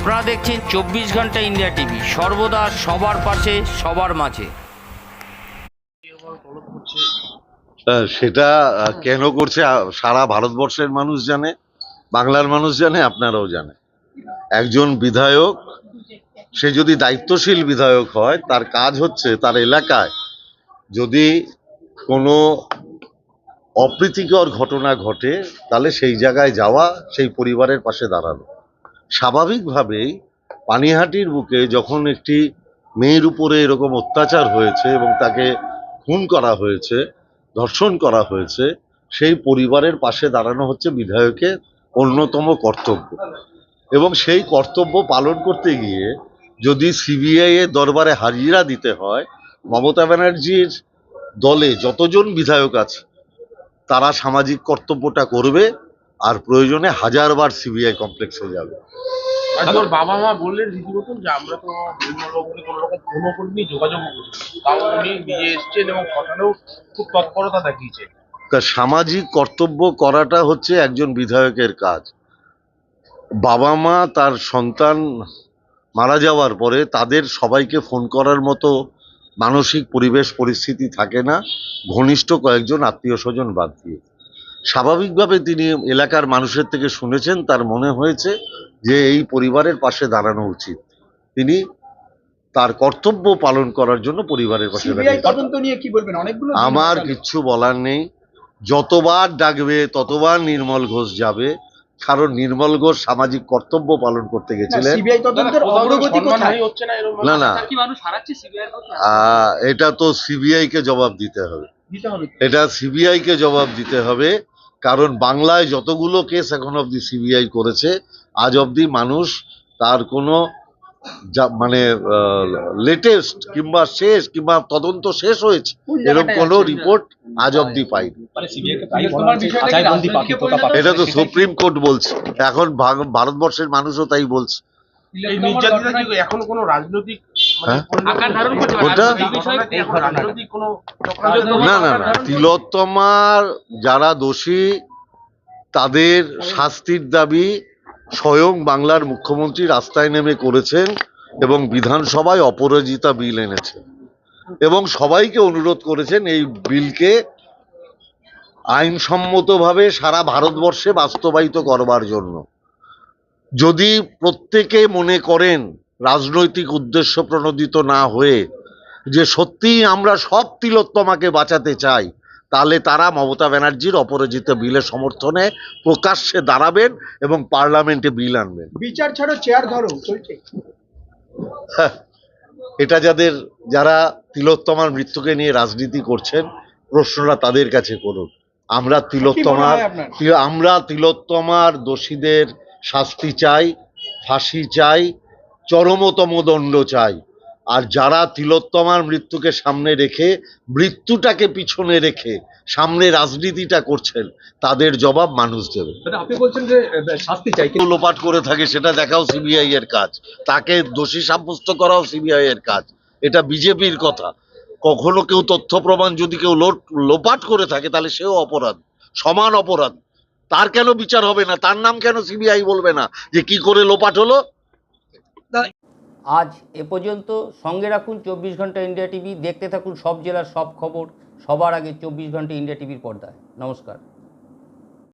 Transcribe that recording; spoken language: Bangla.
আপনারা দেখছেন চব্বিশ ঘণ্টা ইন্ডিয়া টিভি। সর্বদা সবার পাশে সবার মাঝে। সেটা কেন করছে? সারা ভারতবর্ষের মানুষ জানে বাংলার মানুষ জানে আপনারাও জানে একজন বিধায়ক সে যদি দায়িত্বশীল বিধায়ক হয় তার কাজ হচ্ছে তার এলাকায় যদি কোনো অপ্রীতিকর ঘটনা ঘটে তাহলে সেই জায়গায় যাওয়া সেই পরিবারের পাশে দাঁড়ানো। স্বাভাবিকভাবেই পানিহাটির বুকে যখন একটি মেয়ের উপরে এরকম অত্যাচার হয়েছে এবং তাকে খুন করা হয়েছে, ধর্ষণ করা হয়েছে, সেই পরিবারের পাশে দাঁড়ানো হচ্ছে বিধায়কের অন্যতম কর্তব্য। এবং সেই কর্তব্য পালন করতে গিয়ে যদি সিবিআই এর দরবারে হাজিরা দিতে হয়, মমতা ব্যানার্জির দলে যতজন বিধায়ক আছে, তারা সামাজিক কর্তব্যটা করবে আর প্রয়োজনে হাজারবার সিবিআই কমপ্লেক্সে যাবে। তোর বাবা মা বললেন রীতিমতন যে আমরা তো বিমলবাবুকে কোনো রকম ফোনও করিনি যোগাযোগও তাও উনি নিজে এসছেন এবং শ্মশানেও খুব তৎপরতা দেখিয়েছেন। সামাজিক কর্তব্য করাটা হচ্ছে একজন বিধায়কের কাজ। বাবা মা তার সন্তান মারা যাওয়ার পরে তাদের সবাইকে ফোন করার মতো মানসিক পরিবেশ পরিস্থিতি থাকে না। ঘনিষ্ঠ কয়েকজন আত্মীয় স্বজন বাদ দিয়ে। স্বাভাবিকভাবে তিনি এলাকার মানুষের থেকে শুনেছেন তার মনে হয়েছে যে এই পরিবারের পাশে দাঁড়ানো উচিত। তিনি তার কর্তব্য পালন করার জন্য পরিবারের পাশে সিবিআই দাঁড়িয়ে তদন্ত নিয়ে কি বলবেন? অনেকগুলো দিন আমার। কিচ্ছু বলার নেই। যতবার ডাকবে ততবার নির্মল ঘোষ যাবে। কারণ নির্মল ঘোষ সামাজিক কর্তব্য পালন করতে গেছিলেন। না না না কি মানুষ হারাচ্ছে সিবিআই আহ, এটা তো সিবিআই কে জবাব দিতে হবে। দিতে হবে। এটা সিবিআই কে জবাব দিতে হবে। কারণ বাংলায় যতগুলো কেস এখন অবধি সিবিআই করেছে আজ অব্দি মানুষ তার কোনো যা- মানে লেটেস্ট কিংবা শেষ কিংবা তদন্ত শেষ হয়েছে এরকম কোনো রিপোর্ট আজ অব্দি পাইনি। বিষয়টা কি? রাজনৈতিক পরিণত এটা তো সুপ্রিম কোর্ট বলছে। এখন ভারতবর্ষের মানুষও তাই বলছে। এই নির্যাতনের কি এখনও কোনো রাজনৈতিক মানে হ্যাঁ? না না না। তিলোত্তমার যারা দোষী তাদের শাস্তির দাবি স্বয়ং বাংলার মুখ্যমন্ত্রী রাস্তায় নেমে করেছেন এবং বিধানসভায় অপরাজিতা বিল এনেছেন এবং সবাইকে অনুরোধ করেছেন এই বিলকে আইনসম্মতভাবে সারা ভারতবর্ষে বাস্তবায়িত করবার জন্য। যদি প্রত্যেকে মনে করেন রাজনৈতিক উদ্দেশ্য প্রণোদিত না হয়ে যে সত্যিই আমরা সব তিলোত্তমাকে বাঁচাতে চাই তাহলে তারা মমতা ব্যানার্জির অপরাজিত বিলের সমর্থনে প্রকাশ্যে দাঁড়াবেন এবং পার্লামেন্টে বিল আনবেন। বিচার ছাড়ো চেয়ার ধরো চলছে। হ্যাঁ, এটা যাদের যারা তিলোত্তমার মৃত্যুকে নিয়ে রাজনীতি করছেন প্রশ্নটা তাদের কাছে করুন। আমরা তিলোত্তমার আমরা তিলোত্তমার দোষীদের শাস্তি চাই ফাঁসি চাই চরমতম দণ্ড চাই। আর যারা তিলোত্তমার মৃত্যুকে সামনে রেখে মৃত্যুটাকে পিছনে রেখে সামনে রাজনীতিটা করছেন তাদের জবাব মানুষ দেবে। আপনি বলছেন যে শাস্তি চাই। লোপাট করে থাকে সেটা দেখাও সিবিআই এর কাজ। তাকে দোষী সাব্যস্ত করাও সিবিআই এর কাজ। এটা বিজেপির কথা। কখনো কেউ তথ্য প্রমাণ যদি কেউ লোপাট করে থাকে তাহলে সেও অপরাধ সমান অপরাধ। তার কেন বিচার হবে না? তার নাম কেন সিবিআই বলবে না? যে কি করে লোপাট হলো? আজ এ পর্যন্ত সঙ্গে রাখুন চব্বিশ ঘণ্টা ইন্ডিয়া টিভি, দেখতে থাকুন সব জেলার সব খবর, সবার আগে চব্বিশ ঘণ্টা ইন্ডিয়া টিভির পর্দায়। নমস্কার।